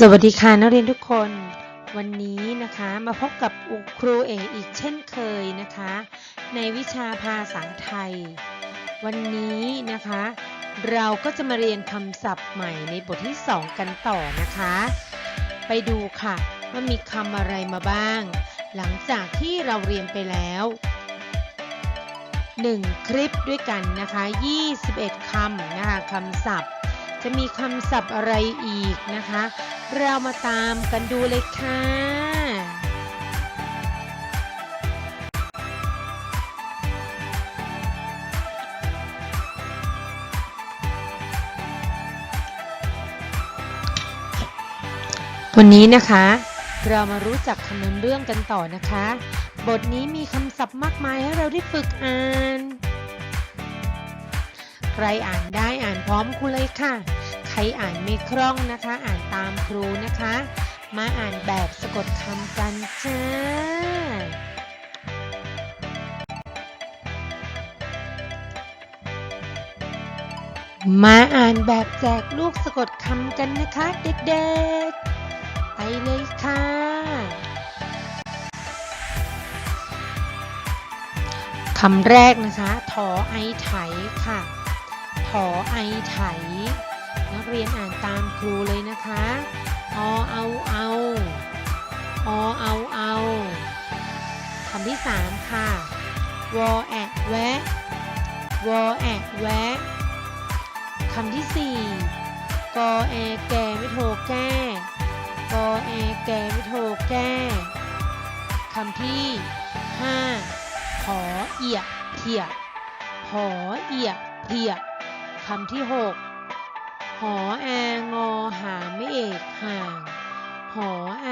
สวัสดีค่ะนักเรียนทุกคน วันนี้นะคะมาพบกับครูเอกอีกเช่นเคยนะคะ ในวิชาภาษาไทย วันนี้นะคะ เราก็จะมาเรียนคำศัพท์ใหม่ในบทที่ 2 กันต่อนะคะ ไปดูค่ะ ว่ามีคำอะไรมาบ้าง หลังจากที่เราเรียนไปแล้ว 1 คลิปด้วยกันนะคะ 21คำนะคะคำศัพท์ จะมีคำศัพท์อะไรอีกนะคะ เรามาตามกันดูเลยค่ะวันนี้นะคะ เรามารู้จักคำนำเรื่องกันต่อนะคะ บทนี้มีคำศัพท์มากมายให้เราได้ฝึกอ่าน ใครอ่านได้อ่านพร้อมครูเลยค่ะ ใครอ่านไม่คล่องนะคะ อ่านตามครูนะคะ มาอ่านแบบสะกดคำกันจ้ามาอ่านแบบแจกลูกสะกดคำกันนะคะ เด็กๆ ไปเลยค่ะ คำแรกนะคะ ถอไอไถค่ะ ถอไอไถ นักเรียนอ่านตามครูเลยนะคะอเอาเอาอเอาเอาคำที่สามค่ะวอแอะแวะวอแอะแวะคำที่สี่กอแอแกไม่โทรแก้กอแอแกไม่โทรแก้คำที่ห้าหอเอียเพียหอเอียเพีย คำที่หกหอแองอหางไม่เอกห่าง หอแอ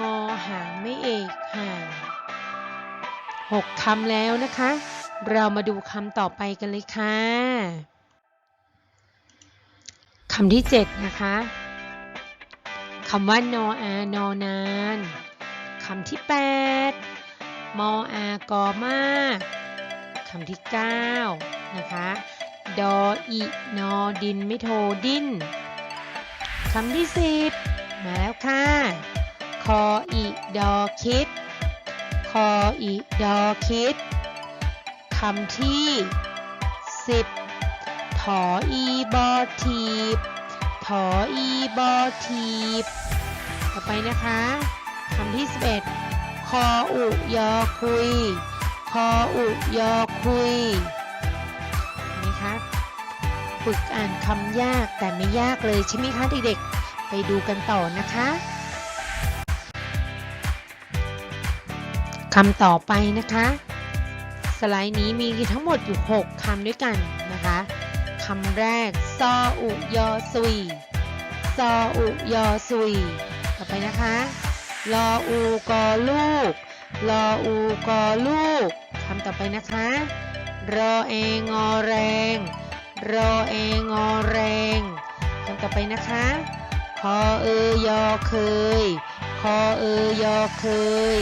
งอหางไม่เอกห่างหกคำแล้วนะคะ เรามาดูคำต่อไปกันเลยค่ะคำที่เจ็ดนะคะคำว่านออานอนานคำที่แปดมออากอมากคำที่เก้านะคะ ดออีนอดินไม่โทดิ้นคำที่สิบมาแล้วค่ะ คออีดอคิด คออีดอคิดคำที่สิบถออีบอทีบถออีบอทีบ ต่อไปนะคะคำที่สิบเอ็ดคออุยอคุย คออุยอคุยเห็นไหมคะ ฝึกอ่านคำยากแต่ไม่ยากเลยใช่ไหมคะเด็กๆ ไปดูกันต่อนะคะคำต่อไปนะคะ สไลด์นี้มีทั้งหมดอยู่ 6คำด้วยกันนะคะคำแรก ซออุยอซุย ซออุยอซุย ต่อไปนะคะลออูกอลูกลออูกอลูกคำต่อไปนะคะรอเองอแรง รอเองอแรงคำต่อไปนะคะคอเอยอเคยคอเอยอเคย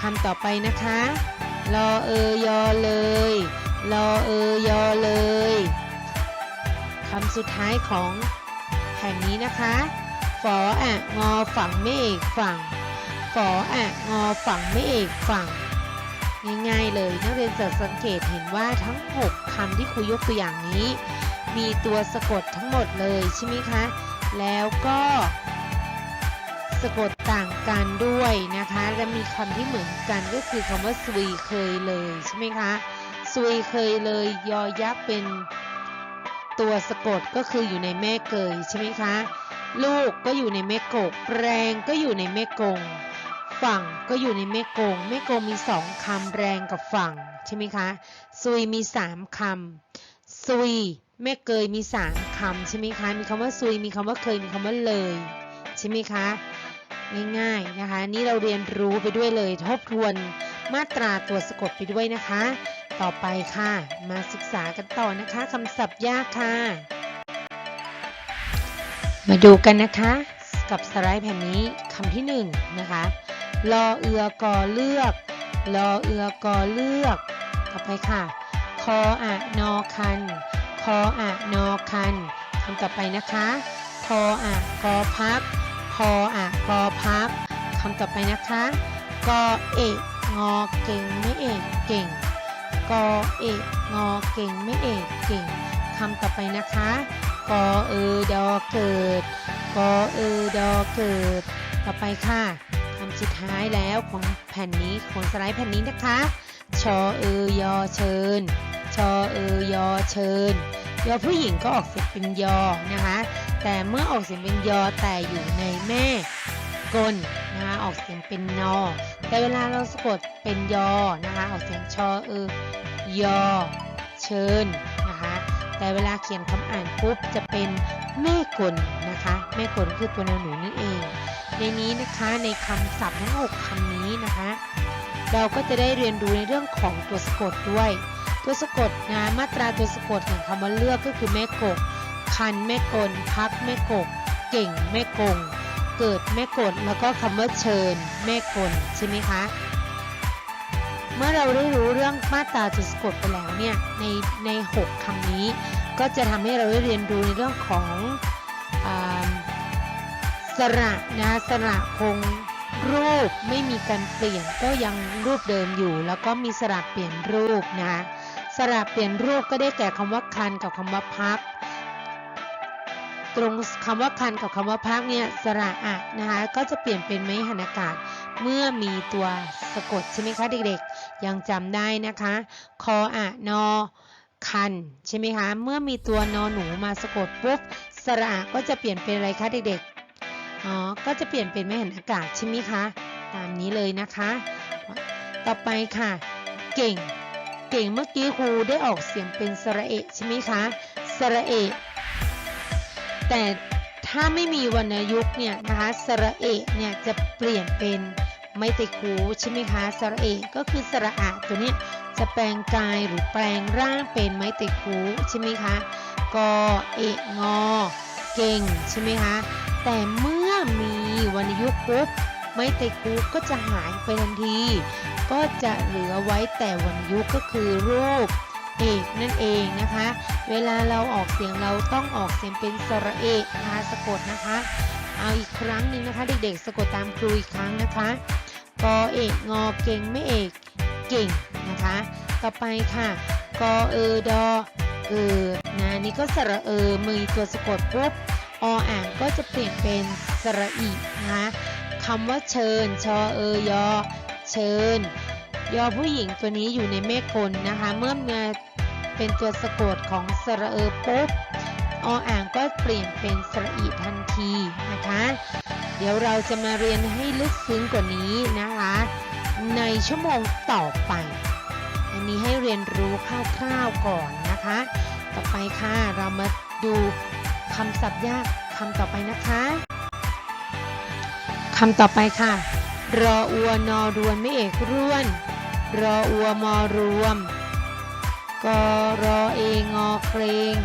คำต่อไปนะคะรอเอยอเลยรอเอยอเลยคำสุดท้ายของแผ่นนี้นะคะฝออะงอฝั่งไม่เอกฝั่งฝออะงอฝั่งไม่เอกฝั่ง ง่ายๆเลยนักเรียนจะสังเกตเห็นว่าทั้ง 6คำที่ครูยกตัวอย่างนี้ มีตัวสะกดทั้งหมดเลยใช่ไหมคะ แล้วก็สะกดต่างกันด้วยนะคะ และมีคำที่เหมือนกันก็คือคำว่าซุยเคยเลยใช่ไหมคะซุยเคยเลยยอยักษ์เป็นตัวสะกดก็คืออยู่ในแม่เกยใช่ไหมคะ ลูกก็อยู่ในแม่กกแรงก็อยู่ในแม่กง ฝั่งก็อยู่ในแม่กงแม่กงมีสองคำแรงกับฝั่งใช่ไหมคะซุยมีสามคำซุยแม่เกยมีสามคำใช่ไหมคะมีคำว่าซุยมีคำว่าเคยมีคำว่าเลยใช่ไหมคะง่ายๆนะคะนี่เราเรียนรู้ไปด้วยเลยทบทวนมาตราตัวสะกดไปด้วยนะคะ ต่อไปค่ะ มาศึกษากันต่อนะคะคำศัพท์ยากค่ะ มาดูกันนะคะ กับสไลด์แผ่นนี้คำที่หนึ่งนะคะ รอเอือกอเลือกรอเอือกอเลือก ต่อไปค่ะ คออะนอคัน คออะนอคันคำต่อไปนะคะคพออะกอพัก พออะกอพักคำต่อไปนะคะกอเอกงอเก่งไม่เอกเก่งกอเอกงอเก่งไม่เอกเก่งคำต่อไปนะคะกอเออดอเกิดกอเออดอเกิด ต่อไปค่ะ สุดท้ายแล้วของแผ่นนี้ของสไลด์แผ่นนี้นะคะ ชอเออยอเชิญ ชอเออยอเชิญ ยอผู้หญิงก็ออกเสียงเป็นยอนะคะ แต่เมื่อออกเสียงเป็นยอแต่อยู่ในแม่กลนะคะออกเสียงเป็นนอ แต่เวลาเราสะกดเป็นยอนะคะออกเสียงชอเออยอเชิญนะคะแต่เวลาเขียนคำอ่านปุ๊บจะเป็นแม่กลนะคะแม่กลคือตัวนหนูนั่เอง ในนี้นะคะในคำศัพท์ทั้งหกคำนี้นะคะเราก็จะได้เรียนรู้ในเรื่องของตัวสะกดด้วย ตัวสะกดนะมาตราตัวสะกดของคำว่าเลือกก็คือแม่กก คันแม่กลพักแม่กก เก่งแม่กง เกิดแม่กดแล้วก็คำว่าเชิญ แม่กลใช่ไหมคะเมื่อเราได้รู้เรื่องมาตราตัวสะกดไปแล้วเนี่ยในในหกคำนี้ ก็จะทำให้เราได้เรียนรู้ในเรื่องของอา สระนะสระคงรูปไม่มีการเปลี่ยนก็ยังรูปเดิมอยู่ แล้วก็มีสระเปลี่ยนรูปนะสระเปลี่ยนรูปก็ได้แก่คำว่าคันกับคำว่าพัก ตรงคำว่าคันกับคำว่าพักเนี่ยสระอะนะคะก็จะเปลี่ยนเป็นไม้หันอากาศ เมื่อมีตัวสะกดใช่ไหมคะเด็กๆ ยังจำได้นะคะ คออะนอคันใช่ไหมคะ เมื่อมีตัวนอหนูมาสะกดปุ๊บสระอะก็จะเปลี่ยนเป็นอะไรคะเด็กๆ อ๋อ ก็จะเปลี่ยนเป็นไม่หันอากาศใช่ไหมคะ ตามนี้เลยนะคะ ต่อไปค่ะ เก่ง เก่งเมื่อกี้ครูได้ออกเสียงเป็นสระเอะใช่ไหมคะ สระเอะ แต่ถ้าไม่มีวรรณยุกต์เนี่ยนะคะ สระเอะเนี่ยจะเปลี่ยนเป็นไม่ติคูใช่ไหมคะ สระเอะก็คือสระอะตัวเนี้ยจะแปลงกายหรือแปลงร่างเป็นไม้ติคูใช่ไหมคะ กอเอะงอ เก่งใช่ไหมคะ แต่เมื่อ วรรณยุกต์ปุ๊บไม้ติคูก็จะหายไปทันที ก็จะเหลือไว้แต่วรรณยุกต์ก็คือรูปเอกนั่นเองนะคะ เวลาเราออกเสียงเราต้องออกเสียงเป็นสระเอกนะคะสะกดนะคะ เอาอีกครั้งหนึ่งนะคะ เด็กๆ สะกดตามครูอีกครั้งนะคะกอเอกงอเก่งไม่เอกเก่งนะคะ ต่อไปค่ะกอเออดอเออนะนี่ก็สระเออมือตัวสะกดปุ๊บ ออ่างก็จะเปลี่ยนเป็นสระอีนะคะคำว่าเชิญ ชอเออยอ เชิญ ยอผู้หญิงตัวนี้อยู่ในเมฆกลนะคะ เมื่อมาเป็นตัวสะกดของสระเออปุ๊บออ่างก็เปลี่ยนเป็นสระอีทันทีนะคะ เดี๋ยวเราจะมาเรียนให้ลึกซึ้งกว่านี้นะคะ ในชั่วโมงต่อไป อันนี้ให้เรียนรู้คร่าวๆก่อนนะคะ ต่อไปค่ะเรามาดู คำศัพท์ยากคำต่อไปนะคะคำต่อไปค่ะ รออัวนอรวนไม่เอกร่วน รออัวมอรวม กอรอเองอเครง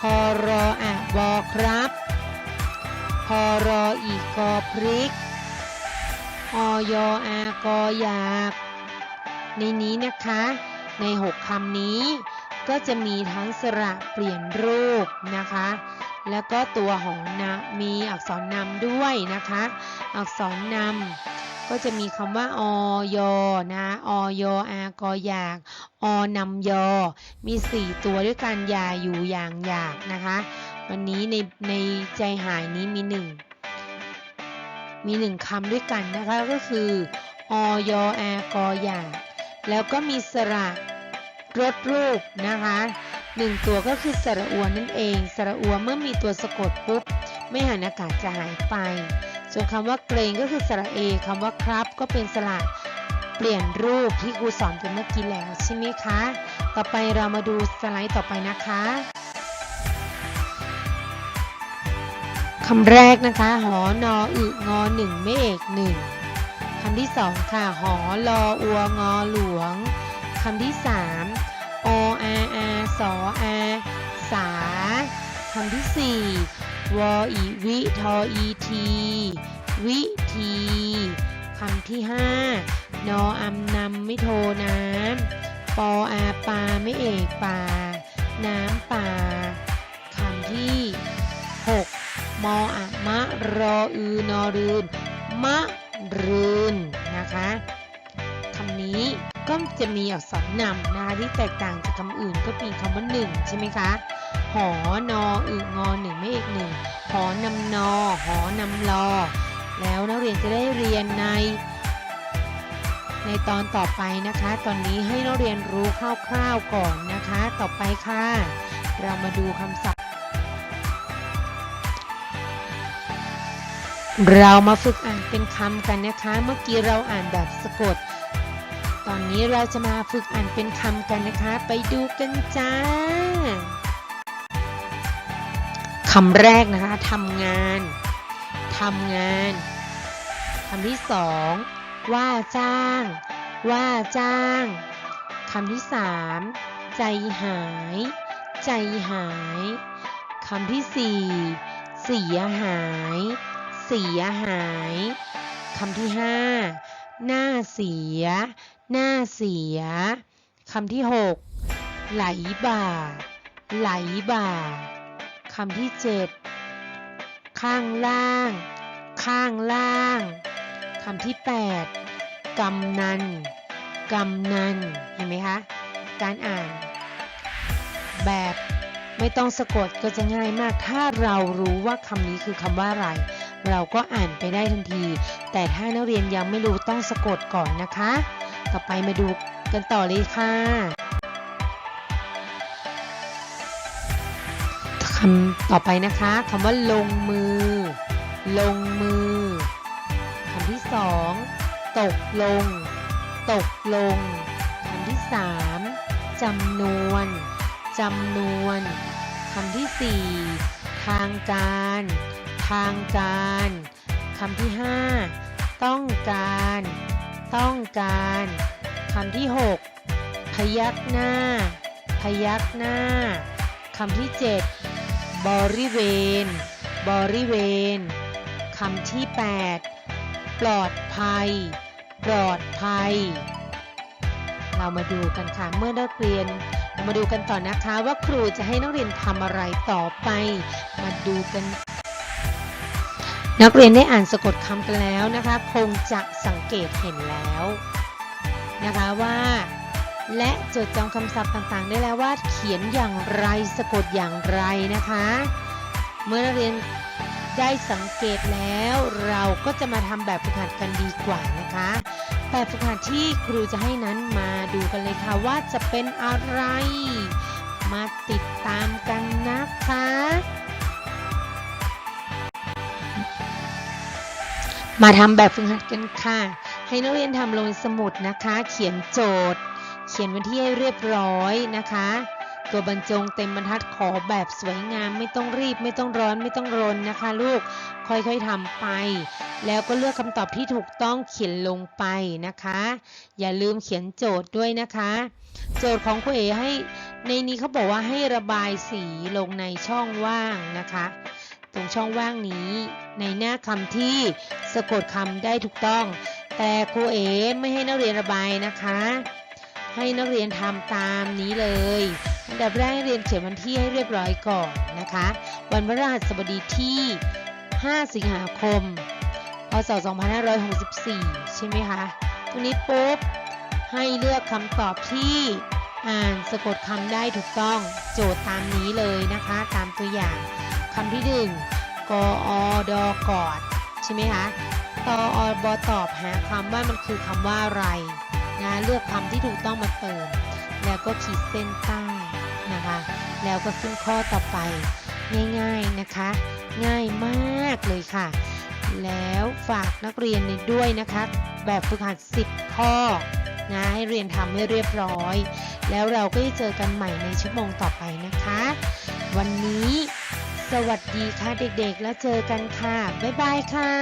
คอรออะบอครับ พอรออีกกอพริกอยอากออยาก ในนี้นะคะ ในหกคำนี้ ก็จะมีทั้งสระเปลี่ยนรูปนะคะ แล้วก็ตัวหองนะมีอักษรนำด้วยนะคะ อักษรนำก็จะมีคำว่าอยนะอยอากอยากอนำยอ มี 4 ตัวด้วยกันอยาอยู่อย่างอยากนะคะ วันนี้ในในใจหายนี้มีหนึ่งมีหนึ่งคำด้วยกันนะคะก็คืออยอากออยากแล้วก็มีสระ รถรูปนะคะหนึ่งตัวก็คือสระอัวนั่นเอง สระอัวเมื่อมีตัวสะกดปุ๊บ ไม่หันอากาศจะหายไป ส่วนคำว่าเกรงก็คือสระเอคำว่าครับ ก็เป็นสระเปลี่ยนรูปที่ครูสอนไปเมื่อกี้แล้วใช่ไหมคะ ต่อไปเรามาดูสไลด์ต่อไปนะคะคำแรกนะคะ หอนออึงอหนึ่งไม่เอกหนึ่งคำที่สองค่ะ หอลออัวงอหลวง คำที่สามออาอาสออาสาคำที่สี่วออีวิทออีที วิทีคำที่ห้านออำนำไม่โทน้ำปออาปาไม่เอกป่า น้ำป่าคำที่ 6 มออะมะรออือนอรืนมะรืนนะคะคำนี้ ก็จะมีอักษรนำนะคะที่แตกต่างจากคำอื่นก็มีคำว่าหนึ่งใช่ไหมคะหอนออึงอหนึ่งไม่เอกหนึ่งหอนำนอหอนำลอ แล้วนักเรียนจะได้เรียนใน ในตอนต่อไปนะคะ ตอนนี้ให้นักเรียนรู้คร่าวๆก่อนนะคะ ต่อไปค่ะ เรามาดูคำศัพท์ เรามาฝึกอ่านเป็นคำกันนะคะ เมื่อกี้เราอ่านแบบสะกด อนนี้เราจะมาฝึกอ่านเป็นคำกันนะคะ ไปดูกันจ้าคำแรกนะคะทำงานทำงานคำที่สองว่าจ้าง ว่าจ้างคำที่สามใจหาย ใจหายคำที่สี่เสียหาย เสียหายคำที่ห้าหน้าเสีย หน้าเสียคำที่หกไหลบ่า ไหลบ่าคำที่เจ็ดข้างล่าง ข้างล่างคำที่แปดกำนัน กำนัน เห็นไหมคะ การอ่าน แบบไม่ต้องสะกดก็จะง่ายมาก ถ้าเรารู้ว่าคำนี้คือคำว่าอะไร เราก็อ่านไปได้ทันที แต่ถ้านักเรียนยังไม่รู้ต้องสะกดก่อนนะคะ ต่อไปมาดูกันต่อเลยค่ะคำต่อไปนะคะคำว่าลงมือ ลงมือคำที่สองตกลง ตกลงคำที่สามจำนวนจำนวนคำที่สี่ทางการ ทางการคำที่ห้าต้องการ ต้องการคำที่หกพยักหน้า พยักหน้าคำที่เจ็ดบริเวณ บริเวณคำที่แปดปลอดภัย ปลอดภัย เรามาดูกันค่ะ เมื่อนักเรียนเรามาดูกันต่อนะคะว่าครูจะให้นักเรียนทำอะไรต่อไป มาดูกัน นักเรียนได้อ่านสะกดคำกันแล้วนะคะ คงจะสังเกตเห็นแล้วนะคะว่า และจดจำคำศัพท์ต่างๆ ได้แล้วว่าเขียนอย่างไรสะกดอย่างไรนะคะ เมื่อนักเรียนได้สังเกตแล้วเราก็จะมาทำแบบฝึกหัดกันดีกว่านะคะ แบบฝึกหัดที่ครูจะให้นั้นมาดูกันเลยค่ะว่าจะเป็นอะไร มาติดตามกันนะคะ มาทำแบบฝึกหัดกันค่ะ ให้นักเรียนทำลงสมุดนะคะ เขียนโจทย์ เขียนวันที่ให้เรียบร้อยนะคะ ตัวบรรจงเต็มบรรทัดขอแบบสวยงามไม่ต้องรีบไม่ต้องร้อนไม่ต้องรนนะคะ ลูกค่อยๆทำไป แล้วก็เลือกคำตอบที่ถูกต้องเขียนลงไปนะคะ อย่าลืมเขียนโจทย์ด้วยนะคะ โจทย์ของครูเอให้ในนี้เขาบอกว่าให้ระบายสีลงในช่องว่างนะคะ ตรงช่องว่างนี้ ในหน้าคำที่สะกดคำได้ถูกต้อง แต่ครูเอไม่ให้นักเรียนระบายนะคะ ให้นักเรียนทำตามนี้เลยอันดับแรกเรียนเขียนวันที่ให้เรียบร้อยก่อนนะคะ วันพฤหัสบดีที่ 5 สิงหาคม พศ 2564 ใช่ไหมคะ ตรงนี้ปุ๊บ ให้เลือกคำตอบที่อ่านสะกดคำได้ถูกต้องโจทย์ตามนี้เลยนะคะ ตามตัวอย่างำที่หนึ่งกอดกอดใช่ไหมคะตอบตอบหาคำว่ามันคือคำว่าอะไรนะเลือกคำที่ถูกต้องมาเติม แล้วก็ขีดเส้นใต้นะคะ แล้วก็ขึ้นข้อต่อไป ง่ายๆนะคะ ง่ายมากเลยค่ะ แล้วฝากนักเรียนในด้วยนะคะ แบบฝึกหัด 10 ข้อนะให้เรียนทำให้เรียบร้อย แล้วเราก็จะเจอกันใหม่ในชั่วโมงต่อไปนะคะ วันนี้ สวัสดีค่ะเด็กๆ แล้วเจอกันค่ะ บ๊ายบายค่ะ